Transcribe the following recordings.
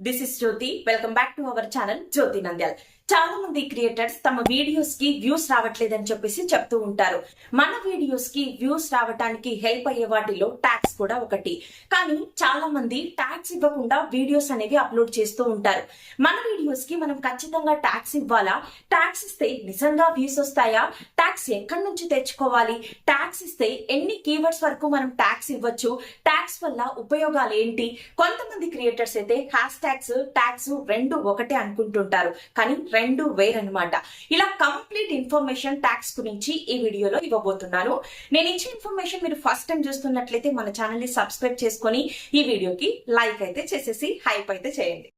This is Jyoti. Welcome back to our channel, Jyoti Nandyal. చాలా మంది creators తమ వీడియోస్కి వ్యూస్ రావట్లేదని చెప్పేసి చెప్తూ ఉంటారు. మన వీడియోస్కి వ్యూస్ రావడానికి హెల్ప్ అయ్యే వాటిలో ట్యాక్స్ కూడా ఒకటి. కానీ చాలా మంది ట్యాక్స్ ఇవ్వకుండా వీడియోస్ అనేవి అప్లోడ్ చేస్తూ ఉంటారు. మన వీడియోస్కి మనం ఖచ్చితంగా ట్యాక్స్ ఇవ్వాలా? ట్యాక్స్ ఇస్తే నిజంగా వ్యూస్ వస్తాయా? ట్యాక్స్ ఎక్కడి నుంచి తెచ్చుకోవాలి? ట్యాక్స్ ఇస్తే ఎన్ని కీవర్డ్స్ వరకు మనం ట్యాక్స్ ఇవ్వచ్చు? ట్యాక్స్ వల్ల ఉపయోగాలు ఏంటి? కొంతమంది క్రియేటర్స్ అయితే హ్యాష్ ట్యాక్స్ ట్యాక్స్ రెండు ఒకటే అనుకుంటుంటారు. కానీ రెండు వేరనమాట ఇలా కంప్లీట్ ఇన్ఫర్మేషన్ ట్యాక్స్ గురించి ఈ వీడియోలో ఇవ్వబోతున్నాను. నేను ఇచ్చే ఇన్ఫర్మేషన్ మీరు ఫస్ట్ టైం చూస్తున్నట్లయితే మన ఛానల్ని సబ్స్క్రైబ్ చేసుకొని ఈ వీడియోకి లైక్ అయితే చేసేసి హైప్ అయితే చేయండి.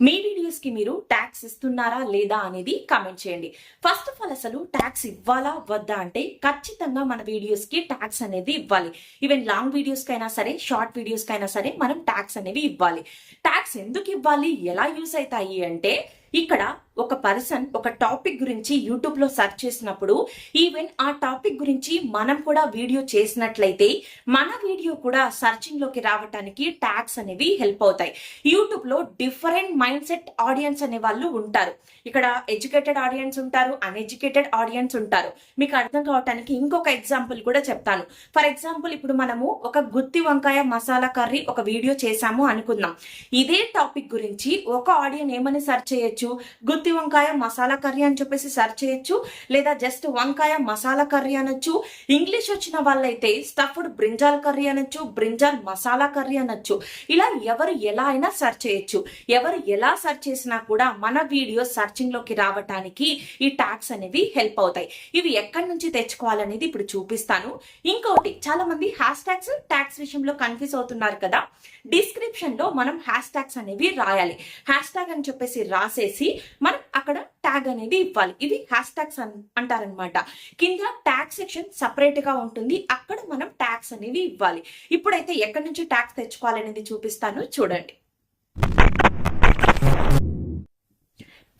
మీ వీడియోస్కి మీరు ట్యాక్స్ ఇస్తున్నారా లేదా అనేది కామెంట్ చేయండి. ఫస్ట్ ఆఫ్ ఆల్ అసలు ట్యాక్స్ ఇవ్వాలా వద్దా అంటే ఖచ్చితంగా మన వీడియోస్కి ట్యాక్స్ అనేది ఇవ్వాలి. ఈవెన్ లాంగ్ వీడియోస్ కైనా సరే షార్ట్ వీడియోస్ కైనా సరే మనం ట్యాక్స్ అనేవి ఇవ్వాలి. ట్యాక్స్ ఎందుకు ఇవ్వాలి? ఎలా యూస్ అవుతాయి అంటే ఇక్కడ ఒక పర్సన్ ఒక టాపిక్ గురించి యూట్యూబ్లో సెర్చ్ చేసినప్పుడు ఈవెన్ ఆ టాపిక్ గురించి మనం కూడా వీడియో చేసినట్లయితే మన వీడియో కూడా సర్చింగ్లోకి రావడానికి ట్యాగ్స్ అనేవి హెల్ప్ అవుతాయి. యూట్యూబ్లో డిఫరెంట్ మైండ్ సెట్ ఆడియన్స్ అనే వాళ్ళు ఉంటారు. ఇక్కడ ఎడ్యుకేటెడ్ ఆడియన్స్ ఉంటారు అన్ఎడ్యుకేటెడ్ ఆడియన్స్ ఉంటారు. మీకు అర్థం కావటానికి ఇంకొక ఎగ్జాంపుల్ కూడా చెప్తాను. ఫర్ ఎగ్జాంపుల్ ఇప్పుడు మనము ఒక గుత్తి వంకాయ మసాలా కర్రీ ఒక వీడియో చేశాము అనుకుందాం. ఇదే టాపిక్ గురించి ఒక ఆడియన్ ఏమని సెర్చ్ చేయొచ్చు? గుత్తి వంకాయ మసాలా కర్రీ అని చెప్పేసి సెర్చ్ చేయొచ్చు. లేదా జస్ట్ వంకాయ మసాలా కర్రీ అనొచ్చు. ఇంగ్లీష్ వచ్చిన వాళ్ళైతే స్టఫ్డ్ బ్రింజాల్ కర్రీ అనొచ్చు బ్రింజాల్ మసాలా కర్రీ అనొచ్చు. ఇలా ఎవరు ఎలా అయినా సెర్చ్ చేయొచ్చు. ఎవరు ఎలా సెర్చ్ చేసినా కూడా మన వీడియో సర్చింగ్లోకి రావటానికి ఈ ట్యాగ్స్ అనేవి హెల్ప్ అవుతాయి. ఇవి ఎక్కడి నుంచి తెచ్చుకోవాలనేది ఇప్పుడు చూపిస్తాను. ఇంకోటి చాలా మంది హ్యాష్ ట్యాగ్స్ ట్యాగ్స్ విషయంలో కన్ఫ్యూజ్ అవుతున్నారు కదా. డిస్క్రిప్షన్లో మనం హ్యాష్ ట్యాగ్స్ అనేవి రాయాలి. హ్యాష్ ట్యాగ్ అని చెప్పేసి రాసేసి మన అక్కడ ట్యాగ్ అనేది ఇవ్వాలి. ఇది హ్యాష్ ట్యాగ్స్ అంటారనమాట కింద ట్యాగ్ సెక్షన్ సపరేట్గా ఉంటుంది. అక్కడ మనం ట్యాగ్స్ అనేది ఇవ్వాలి. ఇప్పుడైతే ఎక్కడి నుంచి ట్యాగ్స్ తెచ్చుకోవాలనేది చూపిస్తాను. చూడండి.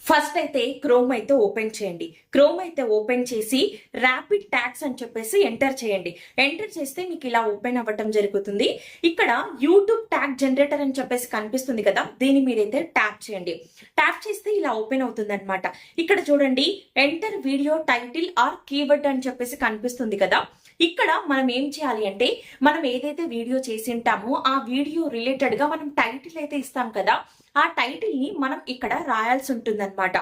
ఫస్ట్ అయితే క్రోమ్ అయితే ఓపెన్ చేయండి. క్రోమ్ అయితే ఓపెన్ చేసి ర్యాపిడ్ ట్యాక్స్ అని చెప్పేసి ఎంటర్ చేయండి. ఎంటర్ చేస్తే మీకు ఇలా ఓపెన్ అవ్వటం జరుగుతుంది. ఇక్కడ యూట్యూబ్ ట్యాగ్ జనరేటర్ అని చెప్పేసి కనిపిస్తుంది కదా దీని మీరైతే ట్యాప్ చేయండి. ట్యాప్ చేస్తే ఇలా ఓపెన్ అవుతుంది అనమాట ఇక్కడ చూడండి enter video title or keyword అని చెప్పేసి కనిపిస్తుంది కదా. ఇక్కడ మనం ఏం చేయాలి అంటే మనం ఏదైతే వీడియో చేసి ఉంటామో ఆ వీడియో రిలేటెడ్గా మనం టైటిల్ అయితే ఇస్తాం కదా ఆ టైటిల్ని మనం ఇక్కడ రాయాల్సి ఉంటుందన్నమాట.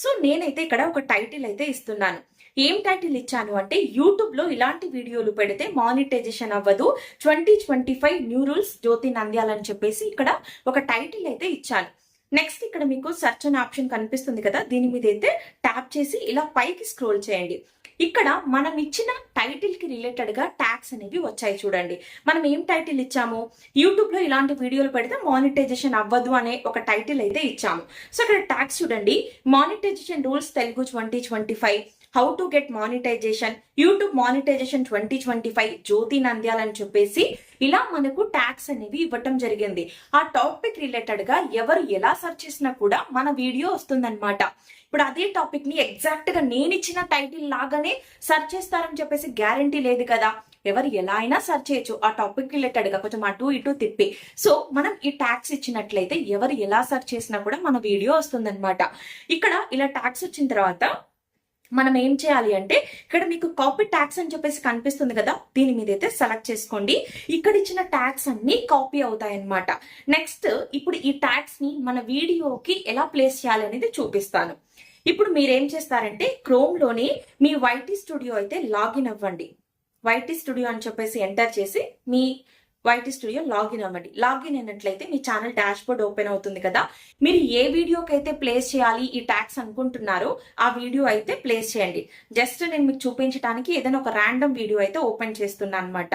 సో నేనైతే ఇక్కడ ఒక టైటిల్ అయితే ఇస్తున్నాను. ఏం టైటిల్ ఇచ్చాను అంటే యూట్యూబ్లో ఇలాంటి వీడియోలు పెడితే మానిటైజేషన్ అవ్వదు. Twenty twenty five new rules Jyothi Nandyala అని చెప్పేసి ఇక్కడ ఒక టైటిల్ అయితే ఇచ్చాను. నెక్స్ట్ ఇక్కడ మీకు సెర్చ్ అనే ఆప్షన్ కనిపిస్తుంది కదా దీని మీద అయితే ట్యాప్ చేసి ఇలా పైకి స్క్రోల్ చేయండి. ఇక్కడ మనం ఇచ్చిన టైటిల్కి రిలేటెడ్గా అనేవి వచ్చాయి చూడండి. మనం ఏం టైటిల్ ఇచ్చాము? యూట్యూబ్లో ఇలాంటి వీడియోలు పెడితే మానిటైజేషన్ అవ్వదు అనే ఒక టైటిల్ అయితే ఇచ్చాము. సో ఇక్కడ ట్యాక్స్ చూడండి. Monetisation rules Telugu twenty twenty five how to get monetisation YouTube monetisation twenty twenty five Jyothi Nandyala అని చెప్పేసి ఇలా మనకు ట్యాక్స్ అనేవి ఇవ్వటం జరిగింది. ఆ టాపిక్ రిలేటెడ్గా ఎవరు ఎలా సెర్చ్ చేసినా కూడా మన వీడియో వస్తుందన్నమాట. ఇప్పుడు అదే టాపిక్ని ఎగ్జాక్ట్గా నేను ఇచ్చిన టైటిల్ లాగానే సెర్చ్ చేస్తారని చెప్పేసి గ్యారంటీ లేదు కదా. ఎవరు ఎలా అయినా సెర్చ్ చేయొచ్చు. ఆ టాపిక్ రిలేటెడ్గా కొంచెం అటు ఇటు తిప్పి. సో మనం ఈ ట్యాక్స్ ఇచ్చినట్లయితే ఎవరు ఎలా సెర్చ్ చేసినా కూడా మన వీడియో వస్తుందన్నమాట. ఇక్కడ ఇలా ట్యాక్స్ వచ్చిన తర్వాత మనం ఏం చేయాలి అంటే ఇక్కడ మీకు కాపీ ట్యాక్స్ అని చెప్పేసి కనిపిస్తుంది కదా దీని మీద అయితే సెలెక్ట్ చేసుకోండి. ఇక్కడ ఇచ్చిన ట్యాక్స్ అన్ని కాపీ అవుతాయి అన్నమాట నెక్స్ట్ ఇప్పుడు ఈ ట్యాక్స్ని మన వీడియోకి ఎలా ప్లేస్ చేయాలి అనేది చూపిస్తాను. ఇప్పుడు మీరేం చేస్తారంటే క్రోమ్లోని మీ వైటీ స్టూడియో అయితే లాగిన్ అవ్వండి. వైటీ స్టూడియో అని చెప్పేసి ఎంటర్ చేసి మీ వైటీ స్టూడియో లాగిన్ అవ్వండి. లాగిన్ అయినట్లయితే మీ ఛానల్ డాష్ బోర్డ్ ఓపెన్ అవుతుంది కదా. మీరు ఏ వీడియోకి అయితే ప్లేస్ చేయాలి ఈ ట్యాక్స్ అనుకుంటున్నారో ఆ వీడియో అయితే ప్లేస్ చేయండి. జస్ట్ నేను మీకు చూపించడానికి ఏదైనా ఒక ర్యాండమ్ వీడియో అయితే ఓపెన్ చేస్తున్నా అనమాట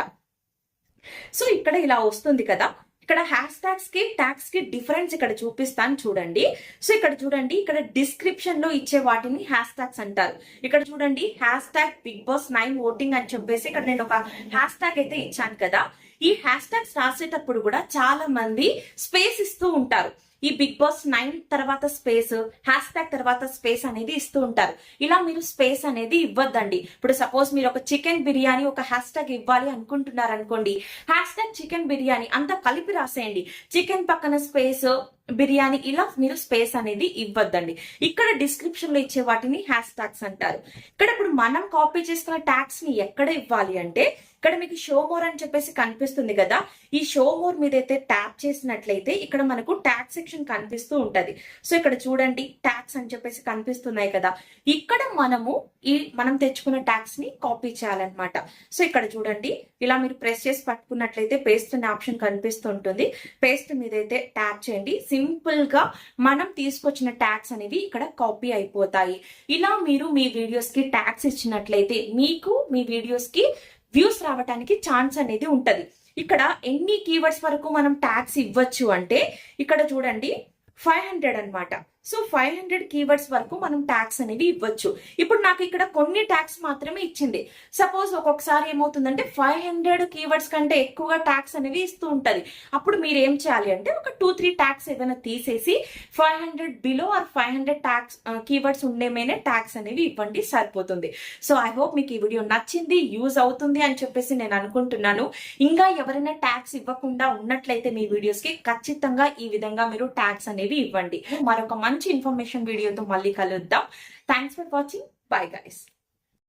సో ఇక్కడ ఇలా వస్తుంది కదా. ఇక్కడ హ్యాష్ ట్యాగ్స్కి ట్యాగ్స్కి డిఫరెన్స్ ఇక్కడ చూపిస్తాను చూడండి. సో ఇక్కడ చూడండి ఇక్కడ డిస్క్రిప్షన్లో ఇచ్చే వాటిని హ్యాష్ ట్యాగ్స్ అంటారు. ఇక్కడ చూడండి hash tag Bigg Boss nine voting అని చెప్పేసి ఇక్కడ నేను ఒక హ్యాష్ ట్యాగ్ అయితే ఇచ్చాను కదా. ఈ హ్యాష్ ట్యాగ్స్ రాసేటప్పుడు కూడా చాలా మంది స్పేస్ ఇస్తూ ఉంటారు. ఈ బిగ్ బాస్ నైన్ తర్వాత స్పేస్ హ్యాష్ ట్యాగ్ తర్వాత స్పేస్ అనేది ఇస్తూ ఉంటారు. ఇలా మీరు స్పేస్ అనేది ఇవ్వద్దండి. ఇప్పుడు సపోజ్ మీరు ఒక చికెన్ బిర్యానీ ఒక హ్యాష్ ట్యాగ్ ఇవ్వాలి అనుకుంటున్నారు అనుకోండి హ్యాష్ ట్యాగ్ చికెన్ బిర్యానీ అంతా కలిపి రాసేయండి. చికెన్ పక్కన స్పేస్ బిర్యానీ ఇలా మీరు స్పేస్ అనేది ఇవ్వద్దండి. ఇక్కడ డిస్క్రిప్షన్లో ఇచ్చే వాటిని హ్యాష్ ట్యాగ్స్ అంటారు. ఇక్కడ ఇప్పుడు మనం కాపీ చేసుకున్న ట్యాగ్స్ని ఎక్కడ ఇవ్వాలి అంటే ఇక్కడ మీకు షో మోర్ అని చెప్పేసి కనిపిస్తుంది కదా ఈ షో మోర్ మీద అయితే ట్యాప్ చేసినట్లయితే ఇక్కడ మనకు ట్యాగ్ సెక్షన్ కనిపిస్తూ ఉంటది. సో ఇక్కడ చూడండి ట్యాగ్స్ అని చెప్పేసి కనిపిస్తున్నాయి కదా. ఇక్కడ మనము ఈ మనం తెచ్చుకున్న ట్యాగ్స్ని కాపీ చేయాలన్నమాట. సో ఇక్కడ చూడండి ఇలా మీరు ప్రెస్ చేసి పట్టుకున్నట్లయితే పేస్ట్ అనే ఆప్షన్ కనిపిస్తుంటుంది పేస్ట్ మీద అయితే ట్యాప్ చేయండి సింపుల్గా మనం తీసుకొచ్చిన ట్యాగ్స్ అనేవి ఇక్కడ కాపీ అయిపోతాయి. ఇలా మీరు మీ వీడియోస్కి ట్యాగ్స్ ఇచ్చినట్లయితే మీకు మీ వీడియోస్కి వ్యూస్ రావడానికి ఛాన్స్ అనేది ఉంటది. ఇక్కడ ఎన్ని కీవర్డ్స్ వరకు మనం ట్యాగ్స్ ఇవ్వచ్చు అంటే ఇక్కడ చూడండి ఫైవ్ హండ్రెడ్ అనమాట సో ఫైవ్ హండ్రెడ్ కీవర్డ్స్ వరకు మనం ట్యాక్స్ అనేవి ఇవ్వచ్చు. ఇప్పుడు నాకు ఇక్కడ కొన్ని ట్యాక్స్ మాత్రమే ఇచ్చింది. సపోజ్ ఒక్కొక్కసారి ఏమవుతుందంటే ఫైవ్ హండ్రెడ్ కీవర్డ్స్ కంటే ఎక్కువగా ట్యాక్స్ అనేవి ఇస్తూ ఉంటుంది. అప్పుడు మీరు ఏం చేయాలి అంటే ఒక టూ త్రీ ట్యాక్స్ ఏదైనా తీసేసి five hundred below or five hundred tags keywords ఉండేమేనే tags అనేవి ఇవ్వండి సరిపోతుంది. సో ఐ హోప్ మీకు ఈ వీడియో నచ్చింది యూజ్ అవుతుంది అని చెప్పేసి నేను అనుకుంటున్నాను. ఇంకా ఎవరైనా ట్యాక్స్ ఇవ్వకుండా ఉన్నట్లయితే మీ వీడియోస్కి ఖచ్చితంగా ఈ విధంగా మీరు ట్యాక్స్ అనేవి ఇవ్వండి. మరొక మంచి ఇన్ఫర్మేషన్ వీడియోతో మళ్ళీ కలుద్దాం thanks for watching bye guys